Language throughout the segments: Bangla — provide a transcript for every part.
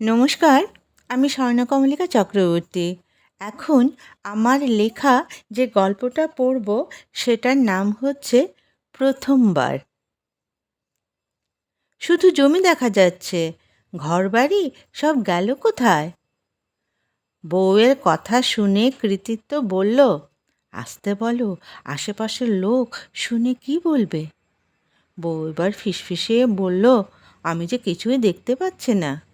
নমস্কার, আমি স্বর্ণকমলিকা চক্রবর্তী। এখন আমার লেখা যে গল্পটা পড়ব, সেটার নাম হচ্ছে প্রথমবার। শুধু জমি দেখা যাচ্ছে, ঘরবাড়ি সব গেল কোথায়? বউয়ের কথা শুনে কৃতিত্ব বলল, আসতে বলো, আশেপাশের লোক শুনে কি বলবে? বউ এবার ফিসফিসিয়ে বলল, আমি যে কিছুই দেখতে পাচ্ছি না।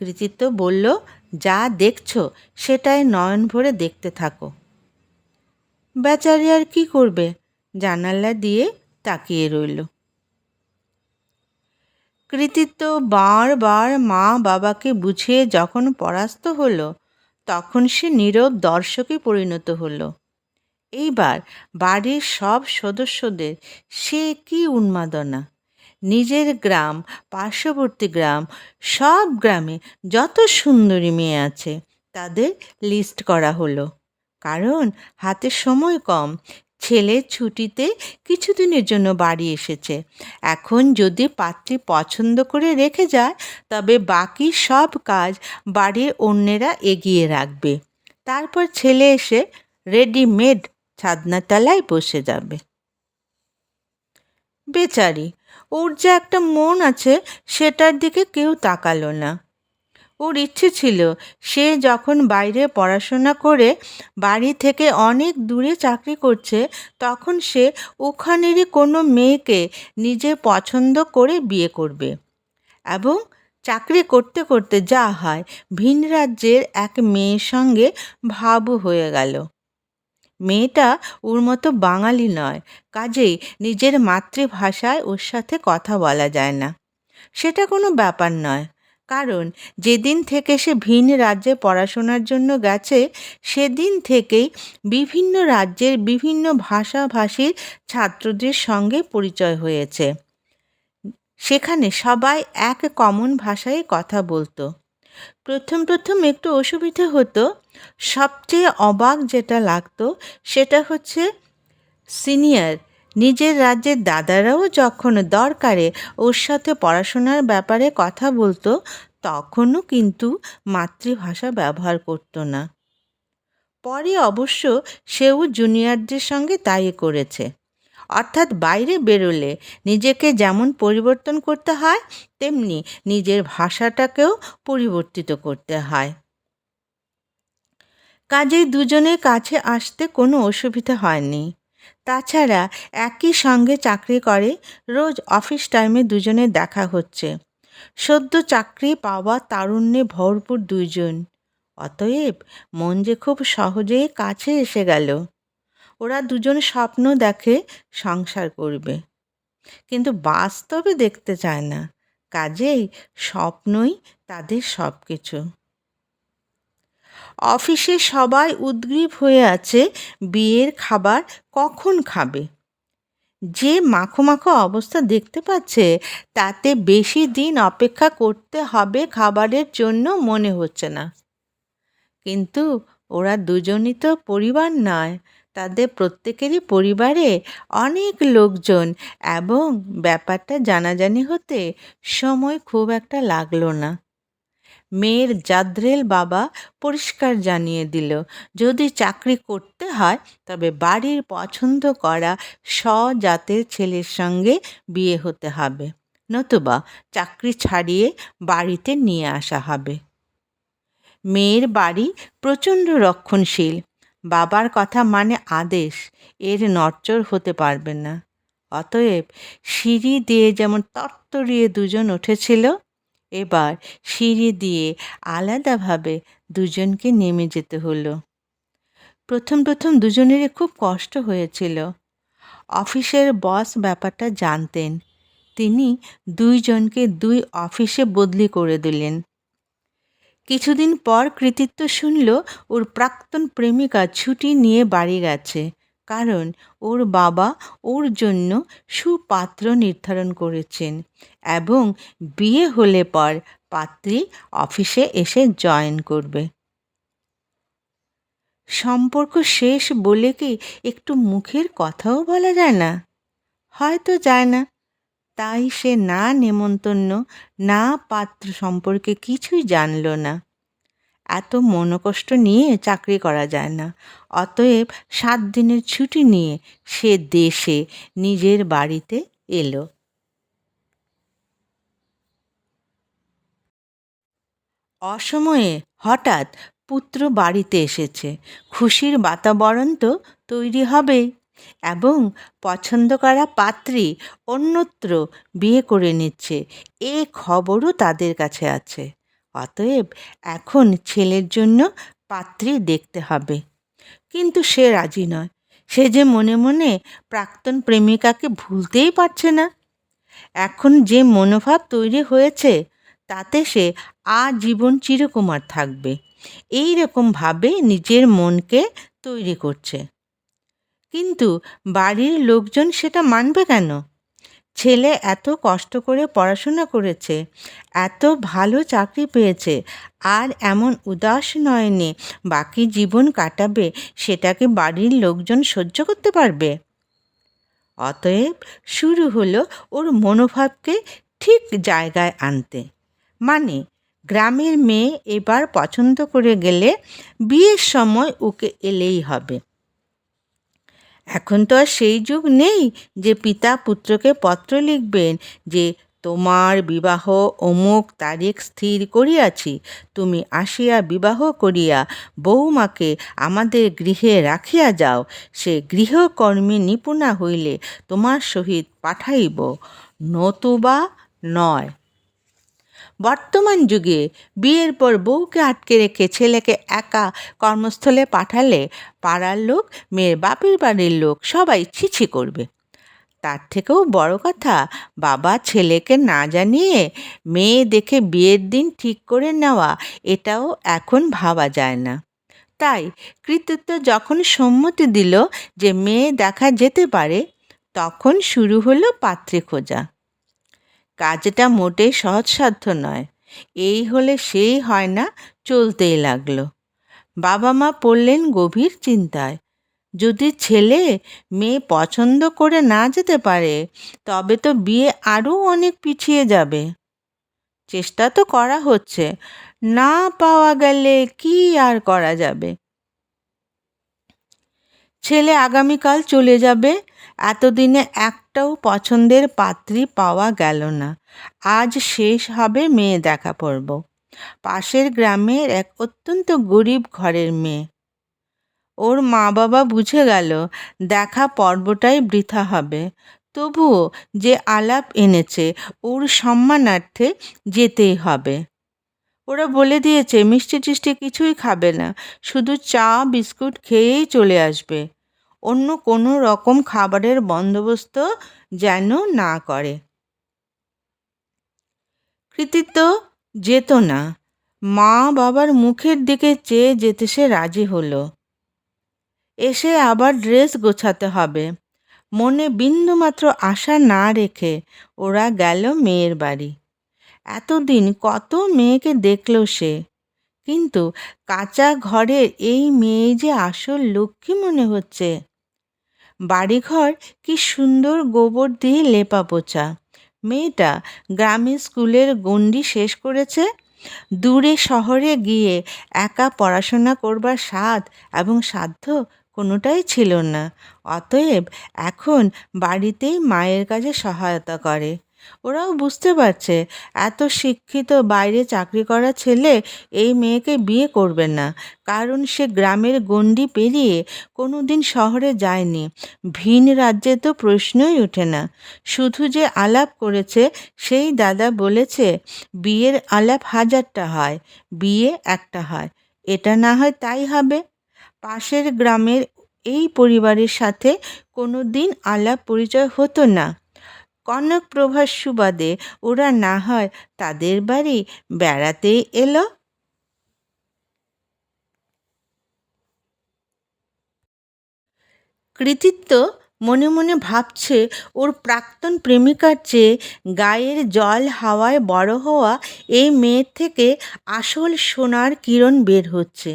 কৃতিত্ব বলল, যা দেখছ সেটাই নয়ন ভরে দেখতে থাকো। বেচারি আর কি করবে? জানালা দিয়ে তাকিয়ে রইল। কৃতিত্ব বারবার মা বাবাকে বুঝিয়ে যখন পরাস্ত হলো, তখন সে নীরব দর্শকে পরিণত হলো। এইবার বাড়ির সব সদস্যদের সে কি উন্মাদনা? নিজের গ্রাম, পার্শ্ববর্তী গ্রাম, সব গ্রামে যত সুন্দরী মেয়ে আছে তাদের লিস্ট করা হলো। কারণ হাতে সময় কম, ছেলে ছুটিতে কিছুদিনের জন্য বাড়ি এসেছে। এখন যদি পাত্রী পছন্দ করে রেখে যায়, তবে বাকি সব কাজ বাড়ির অন্যেরা এগিয়ে রাখবে। তারপর ছেলে এসে রেডিমেড ছাদনাতলায় বসে যাবে। বেচারি ওর যে একটা মন আছে, সেটার দিকে কেউ তাকালো না। ওর ইচ্ছে ছিল, সে যখন বাইরে পড়াশোনা করে বাড়ি থেকে অনেক দূরে চাকরি করছে, তখন সে ওখানেরই কোনো মেয়েকে নিজে পছন্দ করে বিয়ে করবে। এবং চাকরি করতে করতে যা হয় ভিন রাজ্যের এক মেয়ের সঙ্গে ভাবু হয়ে গেল। মেয়েটা ওর মতো বাঙালি নয়। কাজেই নিজের মাতৃভাষায় ওর সাথে কথা বলা যায় না। সেটা কোনো ব্যাপার নয়। কারণ যেদিন থেকে সে ভিন রাজ্যে পড়াশোনার জন্য গেছে, সেদিন থেকেই বিভিন্ন রাজ্যের বিভিন্ন ভাষাভাষীর ছাত্রদের সঙ্গে পরিচয় হয়েছে। সেখানে সবাই এক কমন ভাষায় কথা বলতো। প্রথম প্রথম একটু অসুবিধে হতো। সবচেয়ে অবাক যেটা লাগতো সেটা হচ্ছে সিনিয়র, নিজের রাজ্যের দাদারাও যখন দরকারে ওর সাথে পড়াশোনার ব্যাপারে কথা বলতো, তখনও কিন্তু মাতৃভাষা ব্যবহার করতো না। পরে অবশ্য সেও জুনিয়রদের সঙ্গে তাই করেছে। অর্থাৎ বাইরে বেরোলে নিজেকে যেমন পরিবর্তন করতে হয়, তেমনি নিজের ভাষাটাকেও পরিবর্তিত করতে হয়। কাজেই দুজনের কাছে আসতে কোনো অসুবিধা হয়নি। তাছাড়া একই সঙ্গে চাকরি করে, রোজ অফিস টাইমে দুজনে দেখা হচ্ছে। সদ্য চাকরি পাওয়া তারুণ্যে ভরপুর দুইজন। অতএব মন যে খুব সহজেই কাছে এসে গেল। ওরা দুজন স্বপ্ন দেখে সংসার করবে। কিন্তু বাস্তবে দেখতে চায় না। কাজেই স্বপ্নই তাদের সব কিছু অফিসে সবাই উদ্গ্রীব হয়ে আছে বিয়ের খাবার কখন খাবে? যে মাখো মাখো অবস্থা দেখতে পাচ্ছে, তাতে বেশি দিন অপেক্ষা করতে হবে খাবারের জন্য মনে হচ্ছে না। কিন্তু ওরা দুজনই তো পরিবার নয়। তাদের প্রত্যেকেরই পরিবারে অনেক লোকজন এবং ব্যাপারটা জানাজানি হতে সময় খুব একটা লাগল না। মেয়ের জাদ্রেল বাবা পরিষ্কার জানিয়ে দিল, যদি চাকরি করতে হয়, তবে বাড়ির পছন্দ করা স্বজাতের ছেলের সঙ্গে বিয়ে হতে হবে, নতুবা চাকরি ছাড়িয়ে বাড়িতে নিয়ে আসা হবে। মেয়ের বাড়ি প্রচণ্ড রক্ষণশীল বাবার কথা মানে আদেশ, এর নড়চড় হতে পারবে না। অতএব সিঁড়ি দিয়ে যেমন তত্তরিয়ে দুজন উঠেছিল, এবার সিঁড়ি দিয়ে আলাদাভাবে দুজনকে নেমে যেতে হলো। প্রথম প্রথম দুজনেরই খুব কষ্ট হয়েছিল। অফিসের বস ব্যাপারটা জানতেন। তিনি দুইজনকে দুই অফিসে বদলি করে দিলেন। কিছুদিন পর কৃতিত্ব শুনল ওর প্রাক্তন প্রেমিকা ছুটি নিয়ে বাড়ি গেছে, কারণ ওর বাবা ওর জন্য সুপাত্র নির্ধারণ করেছেন এবং বিয়ে হলে পর পাত্রী অফিসে এসে জয়েন করবে। সম্পর্ক শেষ বলে কি একটু মুখের কথাও বলা যায় না? হয়তো যায় না। তাই সে না নেমন্তন্ন, না পাত্র সম্পর্কে কিছুই জানল না। এত মনোকষ্ট নিয়ে চাকরি করা যায় না। অতএব সাত দিনের ছুটি নিয়ে সে দেশে, নিজের বাড়িতে এলো। অসময়ে হঠাৎ পুত্র বাড়িতে এসেছে। খুশির বাতাবরণ তো তৈরি হবেই। এবং পছন্দ করা পাত্রী অন্যত্র বিয়ে করে নিচ্ছে। এ খবরও তাদের কাছে আছে। অতএব এখন ছেলের জন্য পাত্রী দেখতে হবে। কিন্তু সে রাজি নয়। সে যে মনে মনে প্রাক্তন প্রেমিকাকে ভুলতেই পারছে না। এখন যে মনোভাব তৈরি হয়েছে, তাতে সে আজীবন চিরকুমার থাকবে। এই রকমভাবে নিজের মনকে তৈরি করছে। কিন্তু বাড়ির লোকজন সেটা মানবে কেন? ছেলে এত কষ্ট করে পড়াশোনা করেছে, এত ভালো চাকরি পেয়েছে, আর এমন উদাস নয়নে বাকি জীবন কাটাবে, সেটাকে বাড়ির লোকজন সহ্য করতে পারবে? অতএব শুরু হলো ওর মনোভাবকে ঠিক জায়গায় আনতে। মানে গ্রামের মেয়ে এবার পছন্দ করে গেলে বিয়ের সময় ওকে এলেই হবে। এখন তো আর সেই যুগ নেই যে পিতা পুত্রকে পত্র লিখবেন যে, তোমার বিবাহ অমুক তারিখ স্থির করিয়াছি, তুমি আসিয়া বিবাহ করিয়া বৌমাকে আমাদের গৃহে রাখিয়া যাও, সে গৃহকর্মী নিপুণা হইলে তোমার সহিত পাঠাইব। নতুবা নয়। বর্তমান যুগে বিয়ের পর বউকে আটকে রেখে ছেলেকে একা কর্মস্থলে পাঠালে পাড়ার লোক, মেয়ের বাপের বাড়ির লোক সবাই ছিছি করবে। তার থেকেও বড় কথা, বাবা ছেলেকে না জানিয়ে মেয়ে দেখে বিয়ের দিন ঠিক করে নেওয়া, এটাও এখন ভাবা যায় না। তাই কৃতিত্ব যখন সম্মতি দিল যে মেয়ে দেখা যেতে পারে, তখন শুরু হলো পাত্রী খোঁজা। কাজটা মোটেই সহজসাধ্য নয়। এই হলে সেই হয় না, চলতেই লাগল। বাবা মা পড়লেন গভীর চিন্তায়। যদি ছেলে মেয়ে পছন্দ করে না যেতে পারে, তবে তো বিয়ে আরও অনেক পিছিয়ে যাবে। চেষ্টা তো করা হচ্ছে। না পাওয়া গেলে কি আর করা যাবে? ছেলে আগামীকাল চলে যাবে এতদিনে একটাও পছন্দের পাত্রী পাওয়া গেল না। আজ শেষ হবে মেয়ে দেখা পর্ব। পাশের গ্রামের এক অত্যন্ত গরিব ঘরের মেয়ে। ওর মা বাবা বুঝে গেল দেখা পর্বটাই বৃথা হবে। তবুও যে আলাপ এনেছে, ওর সম্মানার্থে যেতেই হবে। ওরা বলে দিয়েছে, মিষ্টি টিষ্টি কিছুই খাবে না, শুধু চা, বিস্কুট খেয়েই চলে আসবে। অন্য কোনো রকম খাবারের বন্দোবস্ত যেন না করে। কৃতিত্ব যেত না। মা বাবার মুখের দিকে চেয়ে যেতে সে রাজি হলো। এসে আবার ড্রেস গোছাতে হবে। মনে বিন্দুমাত্র আশা না রেখে ওরা গেল মেয়ের বাড়ি। এতদিন কত মেয়েকে দেখল সে। কিন্তু কাঁচা ঘরের এই মেয়ে যে আসল লক্ষ্মী মনে হচ্ছে। বাড়িঘর কি সুন্দর গোবর দিয়ে লেপা পোচা মেয়েটা গ্রামে স্কুলের গণ্ডি শেষ করেছে। দূরে শহরে গিয়ে একা পড়াশোনা করবার স্বাদ এবং সাধ্য কোনোটাই ছিল না। অতএব এখন বাড়িতেই মায়ের কাছে সহায়তা করে। ওরাও বুঝতে পারছে, এত শিক্ষিত বাইরে চাকরি করা ছেলে এই মেয়েকে বিয়ে করবে না। কারণ সে গ্রামের গণ্ডি পেরিয়ে কোনো দিন শহরে যায়নি। ভিন রাজ্যে তো প্রশ্নই ওঠে না। শুধু যে আলাপ করেছে, সেই দাদা বলেছে, বিয়ের আলাপ হাজারটা হয়, বিয়ে একটা হয়। এটা না হয় তাই হবে। পাশের গ্রামের এই পরিবারের সাথে কোনো দিন আলাপ পরিচয় হতো না। কনক প্রভার সুবাদে ওরা না হয় তাদের বাড়ি বেড়াতেই এলো। কৃতিত্ব মনে মনে ভাবছে, ওর প্রাক্তন প্রেমিকার চেয়ে গায়ের জল হাওয়ায় বড় হওয়া এই মেয়ের থেকে আসল সোনার কিরণ বের হচ্ছে।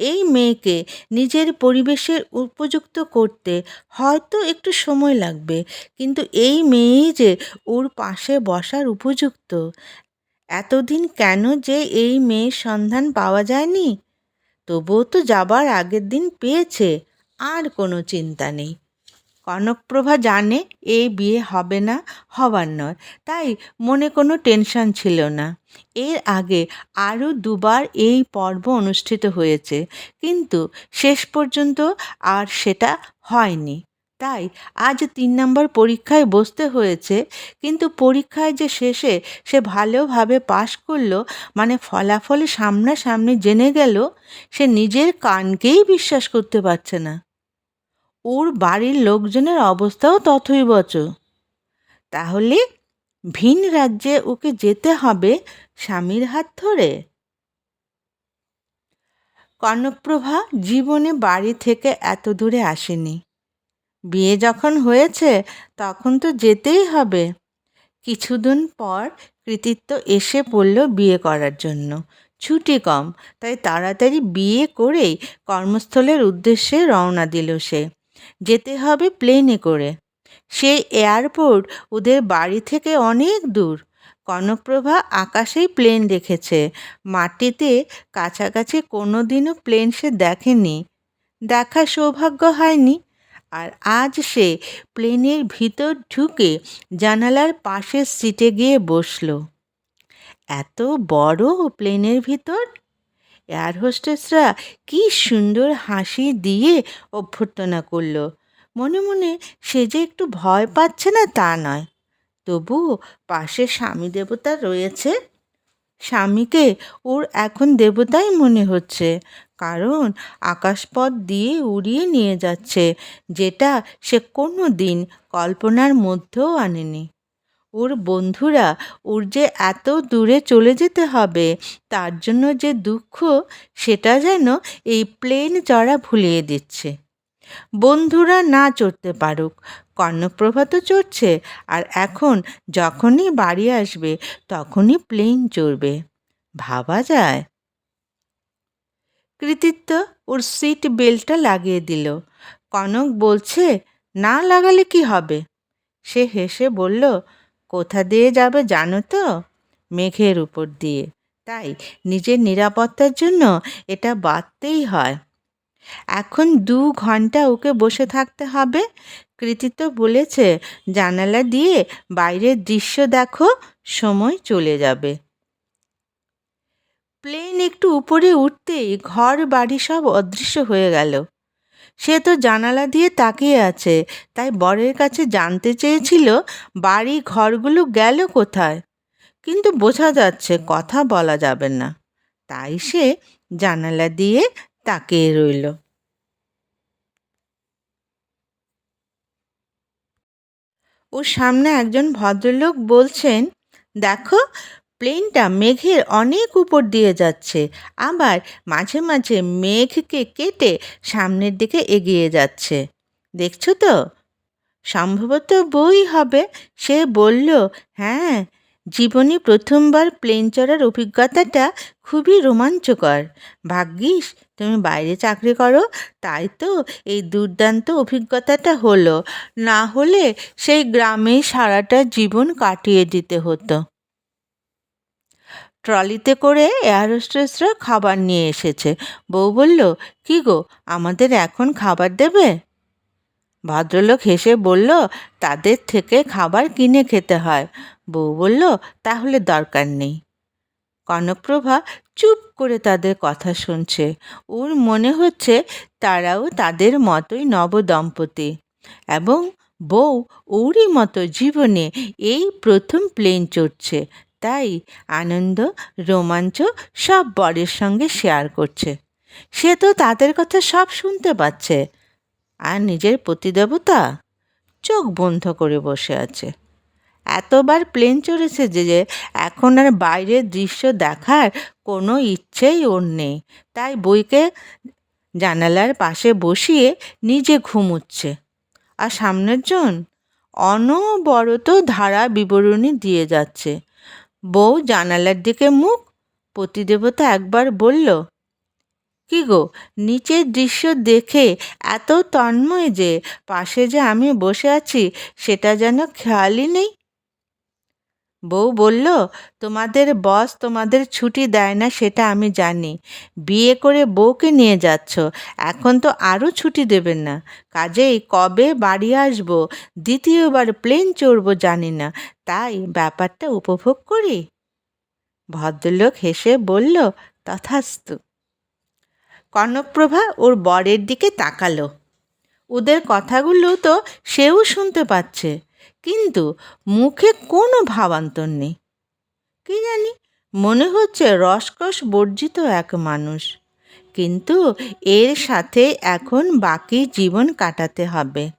এই মেয়েকে নিজের পরিবেশের উপযুক্ত করতে হয়তো একটু সময় লাগবে। কিন্তু এই মেয়েই যে ওর পাশে বসার উপযুক্ত। এতদিন কেন যে এই মেয়ের সন্ধান পাওয়া যায়নি? তবুও তো যাবার আগের দিন পেয়েছে, আর কোনো চিন্তা নেই। কনকপ্রভা জানে এই বিয়ে হবে না, হবার নয়। তাই মনে কোনো টেনশন ছিল না। এর আগে আরও দুবার এই পর্ব অনুষ্ঠিত হয়েছে, কিন্তু শেষ পর্যন্ত আর সেটা হয়নি। তাই আজ তিন নম্বর পরীক্ষায় বসতে হয়েছে, কিন্তু পরীক্ষায় যে শেষে সে ভালোভাবে পাশ করল মানে ফলাফল সামনাসামনি জেনে গেল, সে নিজের কানকেই বিশ্বাস করতে পারছে না। ওর বাড়ির লোকজনের অবস্থাও তথৈবচ তাহলে ভিন রাজ্যে ওকে যেতে হবে স্বামীর হাত ধরে? কনকপ্রভা জীবনে বাড়ি থেকে এত দূরে আসেনি। বিয়ে যখন হয়েছে, তখন তো যেতেই হবে। কিছুদিন পর কৃতিত্ব এসে পড়ল বিয়ে করার জন্য। ছুটি কম, তাই তাড়াতাড়ি বিয়ে করেই কর্মস্থলের উদ্দেশ্যে রওনা দিল সে। যেতে হবে প্লেনে করে। সে এয়ারপোর্ট ওদের বাড়ি থেকে অনেক দূর। কনকপ্রভা আকাশেই প্লেন দেখেছে। মাটিতে কাছাকাছি কোনো দিনও প্লেন সে দেখেনি। দেখার সৌভাগ্য হয়নি। আর আজ সে প্লেনের ভিতর ঢুকে জানালার পাশের সিটে গিয়ে বসল। এত বড় প্লেনের ভিতর? এয়ার হোস্টেসরা কি সুন্দর হাসি দিয়ে অভ্যর্থনা করল। মনে মনে সে যে একটু ভয় পাচ্ছে না তা নয়। তবু পাশে স্বামী দেবতা রয়েছে। স্বামীকে ওর এখন দেবতাই মনে হচ্ছে, কারণ আকাশপথ দিয়ে উড়িয়ে নিয়ে যাচ্ছে, যেটা সে কোনো দিন কল্পনার মধ্যেও আনেনি। ওর বন্ধুরা ওর যে এত দূরে চলে যেতে হবে, তার জন্য যে দুঃখ, সেটা যেন এই প্লেন চড়া ভুলিয়ে দিচ্ছে। বন্ধুরা না চড়তে পারুক, কর্ণপ্রভা তো চড়ছে, আর এখন যখনই বাড়ি আসবে, তখনই প্লেন চড়বে। ভাবা যায়। কৃতিত্ব ওর সিট বেল্টটা লাগিয়ে দিল। কনক বলছে, না লাগালে কি হবে? সে হেসে বলল কোথা দিয়ে যাবে জানো তো? মেঘের উপর দিয়ে। তাই নিজের নিরাপত্তার জন্য এটা বাঁধতেই হয়। এখন দু ঘণ্টা ওকে বসে থাকতে হবে। কৃতিত্ব বলেছে, জানালা দিয়ে বাইরের দৃশ্য দেখো, সময় চলে যাবে। প্লেন একটু উপরে উঠতেই ঘর বাড়ি সব অদৃশ্য হয়ে গেল। সে তো জানালা দিয়ে তাকিয়ে আছে। তাই বরের কাছে জানতে চেয়েছিল, বাড়ি ঘরগুলো গেল কোথায়? কিন্তু বোঝা যাচ্ছে, কথা বলা যাবে না। তাই সে জানালা দিয়ে তাকিয়ে রইল। ওর সামনে একজন ভদ্রলোক বলছেন, দেখো প্লেনটা মেঘের অনেক উপর দিয়ে যাচ্ছে। আবার মাঝে মাঝে মেঘকে কেটে সামনের দিকে এগিয়ে যাচ্ছে। দেখছ তো? সম্ভবত বই হবে। সে বলল হ্যাঁ জীবনে প্রথমবার প্লেন চড়ার অভিজ্ঞতাটা খুবই রোমাঞ্চকর। ভাগ্যিস, তুমি বাইরে চাকরি করো, তাই তো এই দুর্দান্ত অভিজ্ঞতাটা হলো। না হলে সেই গ্রামে সারাটা জীবন কাটিয়ে দিতে হতো। ট্রলিতে করে এয়ার হোস্টেসরা খাবার নিয়ে এসেছে। বউ বলল, কি গো, আমাদের এখন খাবার দেবে? ভদ্রলোক হেসে বলল, তাদের থেকে খাবার কিনে খেতে হয়। বউ বলল, তাহলে দরকার নেই। কনকপ্রভা চুপ করে তাদের কথা শুনছে। ওর মনে হচ্ছে তারাও তাদের মতোই নবদম্পতি। এবং বউ ওরই মতো জীবনে এই প্রথম প্লেন চড়ছে। তাই আনন্দ, রোমাঞ্চ সব বরের সঙ্গে শেয়ার করছে। সে তো তাদের কথা সব শুনতে পাচ্ছে। আর নিজের প্রতিদেবতা চোখ বন্ধ করে বসে আছে। এতবার প্লেন চড়েছে যে এখন আর বাইরের দৃশ্য দেখার কোনো ইচ্ছেই ওর নেই। তাই বইকে জানালার পাশে বসিয়ে নিজে ঘুমুচ্ছে। আর সামনের জন অনবরত ধারা বিবরণী দিয়ে যাচ্ছে। বউ জানালার দিকে মুখ, পতিদেবতা একবার বলল, কি গো, নিচের দৃশ্য দেখে এত তন্ময় যে পাশে যে আমি বসে আছি, সেটা যেন খেয়ালই নেই? বউ বলল, তোমাদের বস তোমাদের ছুটি দেয় না, সেটা আমি জানি। বিয়ে করে বউকে নিয়ে যাচ্ছ, এখন তো আরও ছুটি দেবেন না। কাজেই কবে বাড়ি আসব, দ্বিতীয়বার প্লেন চড়বো জানি না, তাই ব্যাপারটা উপভোগ করি? ভদ্রলোক হেসে বলল, তথাস্তু। কনকপ্রভা ওর বরের দিকে তাকালো। ওদের কথাগুলো তো সেও শুনতে পাচ্ছে। কিন্তু মুখে কোনো ভাবান্তর নেই। কি জানি, মনে হচ্ছে রসকস বর্জিত এক মানুষ। কিন্তু এর সাথে এখন বাকি জীবন কাটাতে হবে।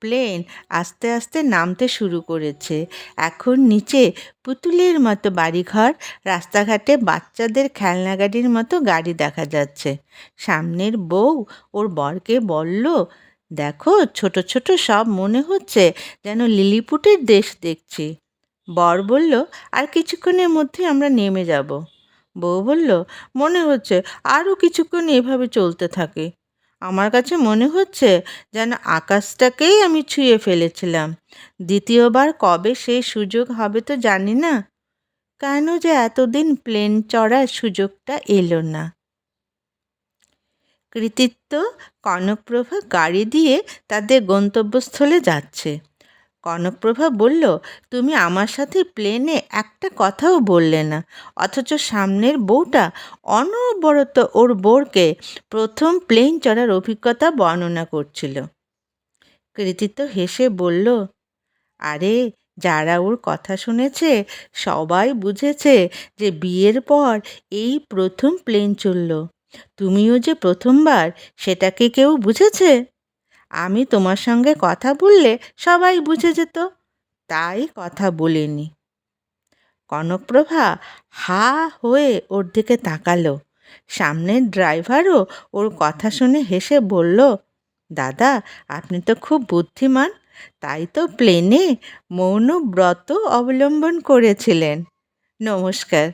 প্লেন আস্তে আস্তে নামতে শুরু করেছে। এখন নিচে পুতুলের মতো বাড়িঘর, রাস্তাঘাটে বাচ্চাদের খেলনা গাড়ির মতো গাড়ি দেখা যাচ্ছে। সামনের বউ ওর বরকে বলল দেখো ছোট ছোট সব মনে হচ্ছে যেন লিলিপুটের দেশ দেখছি। বর বলল, আর কিছুক্ষণের মধ্যে আমরা নেমে যাব। বউ বলল, মনে হচ্ছে আরও কিছুক্ষণ এভাবে চলতে থাকে। আমার কাছে মনে হচ্ছে যেন আকাশটাকেই আমি ছুঁয়ে ফেলেছিলাম। দ্বিতীয়বার কবে সেই সুযোগ হবে তো জানি না। কেন যে এতদিন প্লেন চড়ার সুযোগটা এলো না। কৃতিত্ব, কনকপ্রভা গাড়ি দিয়ে তাদের গন্তব্যস্থলে যাচ্ছে। কনকপ্রভা বলল, তুমি আমার সাথে প্লেনে একটা কথাও বললে না, অথচ সামনের বউটা অনবরত ওর বোরকে প্রথম প্লেন চড়ার অভিজ্ঞতা বর্ণনা করছিল। কৃতিত্ব হেসে বলল, আরে, যারা ওর কথা শুনেছে, সবাই বুঝেছে যে বিয়ের পর এই প্রথম প্লেন চলল তুমিও যে প্রথমবার সেটাকে কেউ বুঝেছে? আমি তোমার সঙ্গে কথা বললে সবাই বুঝে যেত। তাই কথা বলিনি। কনকপ্রভা হা হয়ে ওর দিকে তাকালো। সামনের ড্রাইভারও ওর কথা শুনে হেসে বলল, দাদা, আপনি তো খুব বুদ্ধিমান। তাই তো প্লেনে মৌন ব্রত অবলম্বন করেছিলেন। নমস্কার।